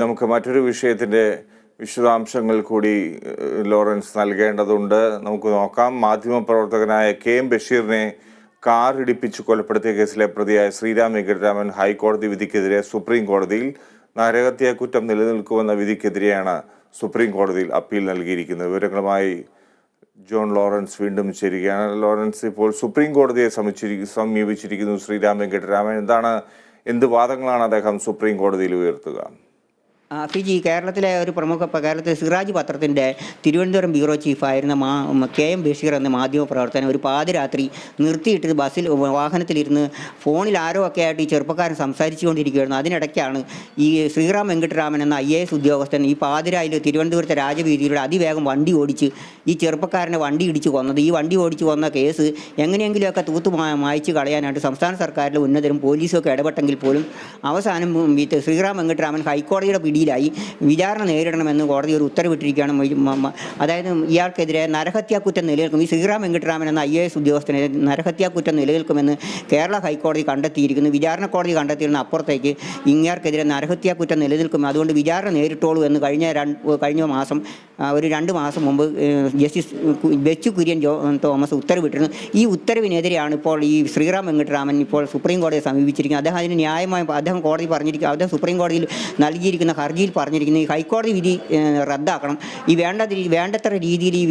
നമുക്ക് മറ്റൊരു വിഷയത്തിന്റെ വിശദാംശങ്ങൾ കൂടി ലോറൻസ് നൽകേണ്ടതുണ്ട്. നമുക്ക് നോക്കാം. മാധ്യമപ്രവർത്തകനായ കെ എം ബഷീറിനെ കാർ ഇടിപ്പിച്ച് കൊലപ്പെടുത്തിയ കേസിലെ പ്രതിയായ ശ്രീരാം വെങ്കിട്ടരാമൻ ഹൈക്കോടതി വിധിക്കെതിരെ സുപ്രീം കോടതിയിൽ നരഹത്യാ കുറ്റം നിലനിൽക്കുമെന്ന വിധിക്കെതിരെയാണ് സുപ്രീം കോടതിയിൽ അപ്പീൽ നൽകിയിരിക്കുന്നത്. വിവരങ്ങളുമായി ജോൺ ലോറൻസ് വീണ്ടും ചേരുകയാണ്. ലോറൻസ് ഇപ്പോൾ സുപ്രീം കോടതിയെ സമീപിച്ചിരി സമീപിച്ചിരിക്കുന്നു ശ്രീരാം വെങ്കിട്ടരാമൻ. എന്താണ് എന്ത് വാദങ്ങളാണ് അദ്ദേഹം സുപ്രീം കോടതിയിൽ ഉയർത്തുക? ഫിജി കേരളത്തിലെ ഒരു പ്രമുഖ കേരളത്തിലെ സിറാജ് പത്രത്തിന്റെ തിരുവനന്തപുരം ബ്യൂറോ ചീഫായിരുന്ന മാ കെ എം ബഷീർ എന്ന മാധ്യമ പ്രവർത്തകൻ ഒരു പാതിരാത്രി നിർത്തിയിട്ട് ബസ്സിൽ വാഹനത്തിലിരുന്ന് ഫോണിൽ ആരോ ഒക്കെ ആയിട്ട് ഈ ചെറുപ്പക്കാരൻ സംസാരിച്ചുകൊണ്ടിരിക്കുകയായിരുന്നു. അതിനിടയ്ക്കാണ് ഈ ശ്രീറാം വെങ്കട്ടരാമൻ എന്ന ഐ എ എസ് ഉദ്യോഗസ്ഥൻ ഈ പാതിരായിൽ തിരുവനന്തപുരത്തെ രാജവീതിയിലൂടെ അതിവേഗം വണ്ടി ഓടിച്ച് ഈ ചെറുപ്പക്കാരനെ വണ്ടി ഇടിച്ച് കൊന്നത്. ഈ വണ്ടി ഓടിച്ച് കൊന്ന കേസ് എങ്ങനെയെങ്കിലുമൊക്കെ തൂത്തു മായച്ച് കളയാനായിട്ട് സംസ്ഥാന സർക്കാരിലെ ഉന്നതരും പോലീസും ഒക്കെ ഇടപെട്ടെങ്കിൽ പോലും അവസാനം ശ്രീറാം വെങ്കട്ടരാമൻ ഹൈക്കോടതിയുടെ പിടിയിലായി. വിചാരണ നേരിടണമെന്ന് കോടതി ഒരു ഉത്തരവിട്ടിരിക്കുകയാണ് അതായത് ഇയാൾക്കെതിരെ നരഹത്യാക്കുറ്റം നിലനിൽക്കും. ഈ ശ്രീറാം വെങ്കട്ടരാമൻ എന്ന ഐ എ എസ് ഉദ്യോഗസ്ഥനെ നരഹത്യാക്കുറ്റം നിലനിൽക്കുമെന്ന് കേരള ഹൈക്കോടതി കണ്ടെത്തിയിരിക്കുന്നു. വിചാരണ കോടതി കണ്ടെത്തിയിരുന്ന അപ്പുറത്തേക്ക് ഇങ്ങേർക്കെതിരെ നരഹത്യാക്കുറ്റം നിലനിൽക്കും. അതുകൊണ്ട് വിചാരണ നേരിട്ടോളൂ എന്ന് കഴിഞ്ഞ കഴിഞ്ഞ മാസം ഒരു രണ്ട് മാസം മുമ്പ് ജസ്റ്റിസ് ബെച്ചു കുര്യൻ ജോ തോമസ് ഉത്തരവിട്ടിരുന്നു. ഈ ഉത്തരവിനെതിരെയാണ് ഇപ്പോൾ ഈ ശ്രീറാം വെങ്കട്ടരാമൻ ഇപ്പോൾ സുപ്രീം കോടതിയെ സമീപിച്ചിരിക്കുന്നത്. അദ്ദേഹം അതിന് ന്യായമായ അദ്ദേഹം കോടതി പറഞ്ഞിരിക്കുക അദ്ദേഹം സുപ്രീം കോടതിയിൽ നൽകിയിരിക്കുന്ന ഹർജിയിൽ പറഞ്ഞിരിക്കുന്നത് ഈ ഹൈക്കോടതി വിധി റദ്ദാക്കണം. ഈ വേണ്ട വേണ്ടത്ര രീതിയിൽ ഈ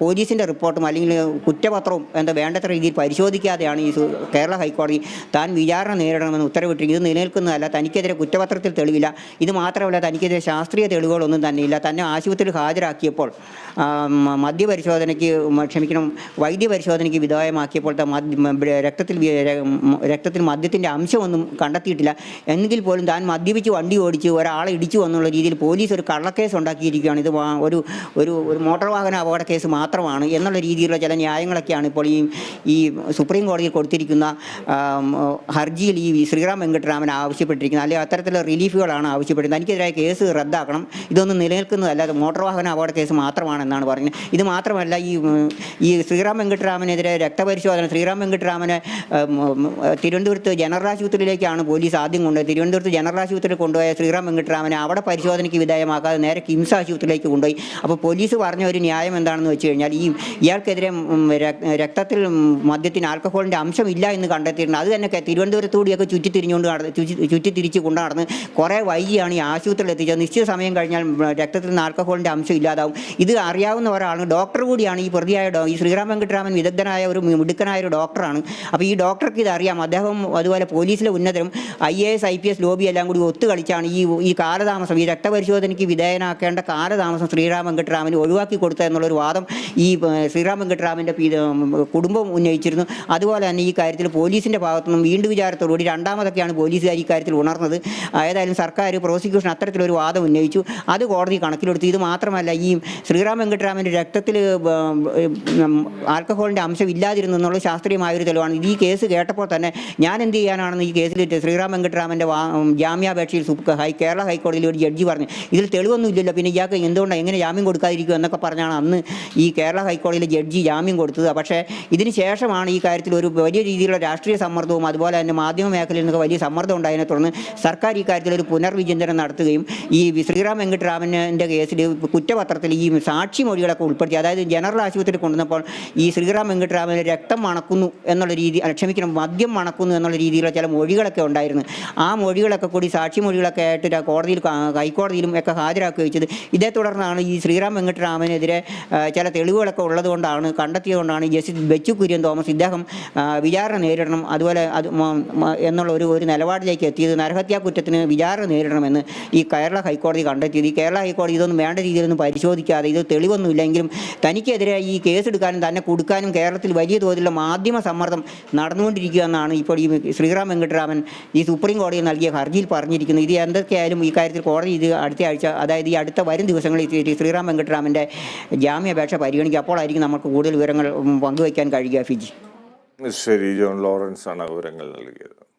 പോലീസിന്റെ റിപ്പോർട്ടും അല്ലെങ്കിൽ കുറ്റപത്രവും എന്താ വേണ്ടത്ര രീതിയിൽ പരിശോധിക്കാതെയാണ് ഈ കേരള ഹൈക്കോടതി താൻ വിചാരണ നേരിടണമെന്ന് ഉത്തരവിട്ടിരിക്കുന്നത് നിലനിൽക്കുന്നതല്ല. തനിക്കെതിരെ കുറ്റപത്രത്തിൽ തെളിവില്ല. ഇത് മാത്രമല്ല തനിക്കെതിരെ ശാസ്ത്രീയ തെളിവുകളൊന്നും തന്നെയില്ല. തന്നെ ആശുപത്രിയിൽ ഹാജരാക്കിയപ്പോൾ മദ്യപരിശോധനയ്ക്ക് ക്ഷമിക്കണം വൈദ്യപരിശോധനയ്ക്ക് വിധേയമാക്കിയപ്പോൾ രക്തത്തിൽ രക്തത്തിൽ മദ്യത്തിന്റെ അംശമൊന്നും കണ്ടെത്തിയിട്ടില്ല. എങ്കിൽ പോലും താൻ മദ്യപിച്ച് വണ്ടി ഓടിച്ച് ഒരാളെ ഇടിച്ചു എന്നുള്ള രീതിയിൽ പോലീസ് ഒരു കള്ളക്കേസ് ഉണ്ടാക്കിയിരിക്കുകയാണ്. ഇത് ഒരു ഒരു ഒരു മോട്ടോർ വാഹന അപകട കേസ് മാത്രമാണ് എന്നുള്ള രീതിയിലുള്ള ചില ന്യായങ്ങളൊക്കെയാണ് ഇപ്പോൾ ഈ ഈ സുപ്രീം കോടതിയിൽ കൊടുത്തിരിക്കുന്ന ഹർജിയിൽ ഈ ശ്രീറാം വെങ്കട്ടരാമൻ ആവശ്യപ്പെട്ടിരിക്കുന്നത്. അല്ലെങ്കിൽ അത്തരത്തിലുള്ള റിലീഫുകളാണ് ആവശ്യപ്പെടുന്നത്. എനിക്കെതിരായ കേസ് റദ്ദാക്കണം. ഇതൊന്നും നിലനിൽക്കുന്നതല്ല അത് മോട്ടോർ വാഹന അപകട കേസ് മാത്രമാണെന്നാണ് പറയുന്നത്. ഇത് മാത്രമല്ല ഈ ഈ ശ്രീറാം വെങ്കട്ടരാമനെതിരെ രക്തപരിശോധന ശ്രീറാം വെങ്കട്ടരാമനെ തിരുവനന്തപുരത്ത് ജനറൽ ആശുപത്രിയിലേക്കാണ് പോലീസ് ആദ്യം കൊണ്ടുപോയത്. തിരുവനന്തപുരത്ത് ജനറൽ ആശുപത്രിയിൽ കൊണ്ടുപോയ ശ്രീറാം വെങ്കട്ടരാമനെ അവിടെ പരിശോധനയ്ക്ക് വിധേയമാക്കാതെ നേരെ കിംസ് ആശുപത്രിയിലേക്ക് കൊണ്ടുപോയി. അപ്പോൾ പോലീസ് പറഞ്ഞ ഒരു ന്യായം എന്താണെന്ന് വെച്ച് കഴിഞ്ഞാൽ ഈ ഇയാൾക്കെതിരെ രക്തത്തിൽ മദ്യത്തിന് ആൽക്കഹോളിന്റെ ഇല്ല എന്ന് കണ്ടെത്തിയിട്ടുണ്ട്. അത് തന്നെ തിരുവനന്തപുരത്തൂടിയൊക്കെ ചുറ്റി തിരിഞ്ഞുകൊണ്ട് നടന്ന് ചുറ്റി ചുറ്റി തിരിച്ച് കൊണ്ട് നടന്ന് കുറേ വൈകിയാണ് ഈ ആശുപത്രിയിൽ എത്തിച്ചത്. നിശ്ചിത സമയം കഴിഞ്ഞാൽ രക്തത്തിൽ നിന്ന് ആൽക്കഹോളിന്റെ അംശം ഇല്ലാതാവും. ഇത് അറിയാവുന്ന ഒരാളാണ് ഡോക്ടർ കൂടിയാണ് ഈ പ്രതിയായ ഡോ ഈ ശ്രീറാം വെങ്കട്ടരാമൻ വിദഗ്ധനായ ഒരു മിടുക്കനായ ഒരു ഡോക്ടറാണ്. അപ്പോൾ ഈ ഡോക്ടർക്ക് ഇത് അറിയാം. അദ്ദേഹം അതുപോലെ പോലീസിലെ ഉന്നതരും I A S I P S lobby എല്ലാം കൂടി ഒത്തു കളിച്ചാണ് ഈ ഈ കാലതാമസം ഈ രക്തപരിശോധനയ്ക്ക് വിധേയനാക്കേണ്ട കാലതാമസം ശ്രീറാം വെങ്കട്ടരാമന് ഒഴിവാക്കി കൊടുത്ത എന്നുള്ളൊരു വാദം ഈ ശ്രീറാം വെങ്കട്ടരാമന്റെ കുടുംബം ഉന്നയിച്ചിരുന്നു. അതുപോലെ തന്നെ ഈ കാര്യത്തിൽ പോലീസിന്റെ ഭാഗത്തു നിന്നും വീണ്ടും വിചാരത്തോടുകൂടി രണ്ടാമതൊക്കെയാണ് പോലീസുകാർ ഈ കാര്യത്തിൽ ഉണർന്നത്. ഏതായാലും സർക്കാർ പ്രോസിക്യൂഷൻ അത്തരത്തിലൊരു വാദം ഉന്നയിച്ചു. അത് കോടതി കണക്കിലെടുത്തു. ഇത് മാത്രമല്ല ഈ ശ്രീറാം വെങ്കട്ടരാമന്റെ രക്തത്തിൽ ആൽക്കഹോളിന്റെ അംശം ഇല്ലാതിരുന്നു എന്നുള്ള ശാസ്ത്രീയമായൊരു തെളിവാണ്. ഈ കേസ് കേട്ടപ്പോൾ തന്നെ ഞാൻ എന്ത് ചെയ്യാനാണെന്ന് ഈ കേസിൽ ശ്രീറാം വെങ്കട്ടരാമന്റെ ജാമ്യാപേക്ഷയിൽ ഹൈ കേരള ഹൈക്കോടതിയിൽ ഒരു ജഡ്ജി പറഞ്ഞു ഇതിൽ തെളിവൊന്നും ഇല്ലല്ലോ പിന്നെ ഇയാൾക്ക് എന്തുകൊണ്ടാണ് എങ്ങനെ ജാമ്യം കൊടുക്കാതിരിക്കും എന്നൊക്കെ പറഞ്ഞാണ് അന്ന് ഈ കേരള ഹൈക്കോടതിയിലെ ജഡ്ജി ജാമ്യം കൊടുത്തത്. പക്ഷേ ഇതിന് ശേഷമാണ് ഈ കാര്യത്തിൽ ഒരു വലിയ രീതിയിലുള്ള രാഷ്ട്രീയ സമ്മർദ്ദവും അതുപോലെ തന്നെ മാധ്യമ മേഖലയിൽ നിന്നൊക്കെ വലിയ സമ്മർദ്ദം ഉണ്ടായതിനെ തുടർന്ന് സർക്കാർ ഈ കാര്യത്തിൽ ഒരു പുനർവിചിന്തനം നടത്തുകയും ഈ ശ്രീറാം വെങ്കട്ടരാമന്റെ കേസിൽ കുറ്റപത്രത്തിൽ ഈ സാക്ഷി മൊഴികളൊക്കെ ഉൾപ്പെടുത്തി അതായത് ജനറൽ ആശുപത്രി കൊണ്ടുവന്നപ്പോൾ ഈ ശ്രീറാം വെങ്കട്ടരാമന് രക്തം മണക്കുന്നു എന്നുള്ള രീതി ക്ഷമിക്കണം മദ്യം മണക്കുന്നു എന്നുള്ള രീതിയിലുള്ള ചില മൊഴികളൊക്കെ ഉണ്ടായിരുന്നു. ആ മൊഴികളൊക്കെ കൂടി സാക്ഷി മൊഴികളൊക്കെ ആയിട്ട് കോടതിയിൽ ഹൈക്കോടതിയിലും ഒക്കെ ഹാജരാക്കുകയും ചെയ്ത് ഇതേ തുടർന്നാണ് ഈ ശ്രീറാം വെങ്കട്ടരാമനെതിരെ ചില തെളിവുകളൊക്കെ ഉള്ളതുകൊണ്ടാണ് കണ്ടെത്തിയതുകൊണ്ടാണ് ജസ്റ്റിസ് ബെച്ചു കുര്യൻ തോമസ് ഇദ്ദേഹം വിചാരണ നേരിടണം. അതുപോലെ അത് എന്നുള്ള ഒരു ഒരു നിലപാടിലേക്ക് എത്തിയത് നരഹത്യാ കുറ്റത്തിന് വിചാരണ നേരിടണമെന്ന് ഈ കേരള ഹൈക്കോടതി കണ്ടെത്തിയത്. ഈ കേരള ഹൈക്കോടതി ഇതൊന്നും വേണ്ട രീതിയിലൊന്നും പരിശോധിക്കാതെ ഇത് തെളിവൊന്നുമില്ലെങ്കിലും തനിക്കെതിരെ ഈ കേസെടുക്കാനും തന്നെ കൊടുക്കാനും കേരളത്തിൽ വലിയ തോതിലുള്ള മാധ്യമ സമ്മർദ്ദം നടന്നുകൊണ്ടിരിക്കുക എന്നാണ് ഇപ്പോൾ ഈ ശ്രീറാം വെങ്കട്ടരാമൻ ഈ സുപ്രീം കോടതിയിൽ നൽകിയ ഹർജിയിൽ പറഞ്ഞിരിക്കുന്നത്. ഇത് എന്തൊക്കെയായാലും ഈ കാര്യത്തിൽ കോടതി ഇത് അടുത്ത ആഴ്ച അതായത് ഈ അടുത്ത വരും ദിവസങ്ങളിൽ ശ്രീറാം വെങ്കട്ടരാമന്റെ ജാമ്യാപേക്ഷ പരിഗണിക്കുക. അപ്പോഴായിരിക്കും നമുക്ക് കൂടുതൽ വിവരങ്ങൾ പങ്കുവയ്ക്കാൻ കഴിയുക ഫിജി. ശരി ജോൺ ലോറൻസ് ആണ് വിവരങ്ങൾ നൽകിയത്.